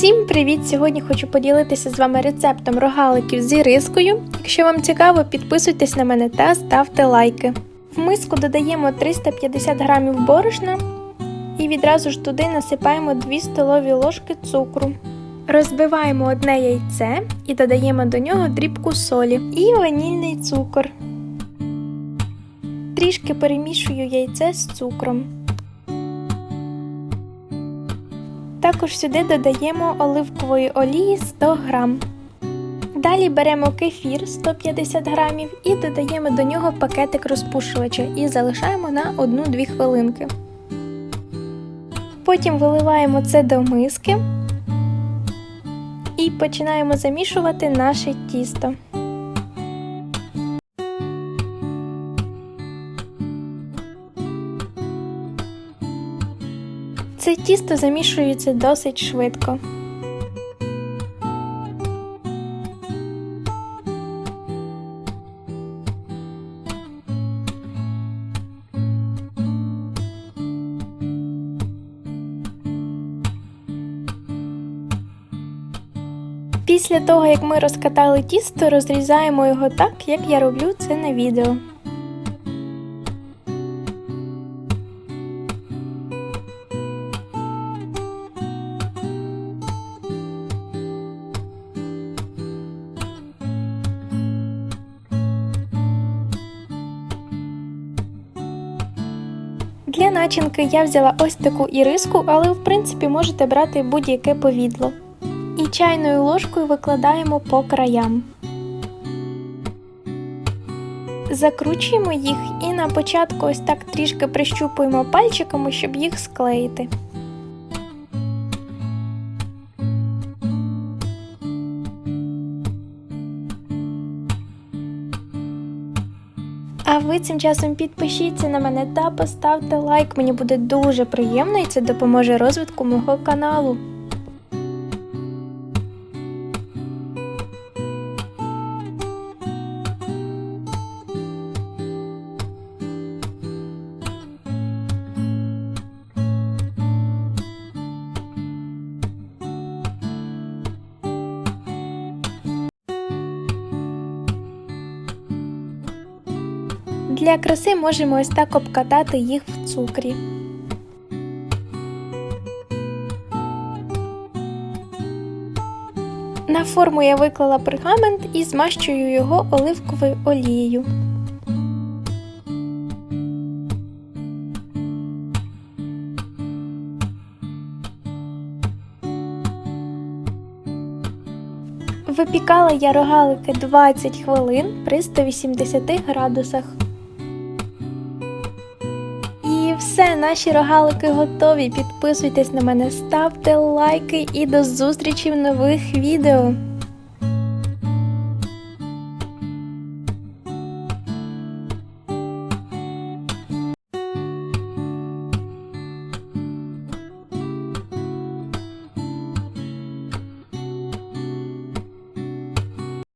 Всім привіт! Сьогодні хочу поділитися з вами рецептом рогаликів з ірискою. Якщо вам цікаво, підписуйтесь на мене та ставте лайки. В миску додаємо 350 г борошна і відразу ж туди насипаємо 2 столові ложки цукру. Розбиваємо одне яйце і додаємо до нього дрібку солі і ванільний цукор. Трішки перемішую яйце з цукром. Також сюди додаємо оливкової олії 100 г. Далі беремо кефір 150 г і додаємо до нього пакетик розпушувача і залишаємо на 1-2 хвилинки. Потім виливаємо це до миски і починаємо замішувати наше тісто. Це тісто замішується досить швидко. Після того, як ми розкатали тісто, розрізаємо його так, як я роблю це на відео. Для начинки я взяла ось таку іриску, але в принципі можете брати будь-яке повідло. І чайною ложкою викладаємо по краям. Закручуємо їх і на початку ось так трішки прищупуємо пальчиками, щоб їх склеїти. А ви цим часом підпишіться на мене та поставте лайк. Мені буде дуже приємно і це допоможе розвитку мого каналу. Для краси можемо ось так обкатати їх в цукрі. На форму я виклала пергамент і змащую його оливковою олією. Випікала я рогалики 20 хвилин при 180 градусах. Все, наші рогалики готові. Підписуйтесь на мене, ставте лайки і до зустрічі в нових відео.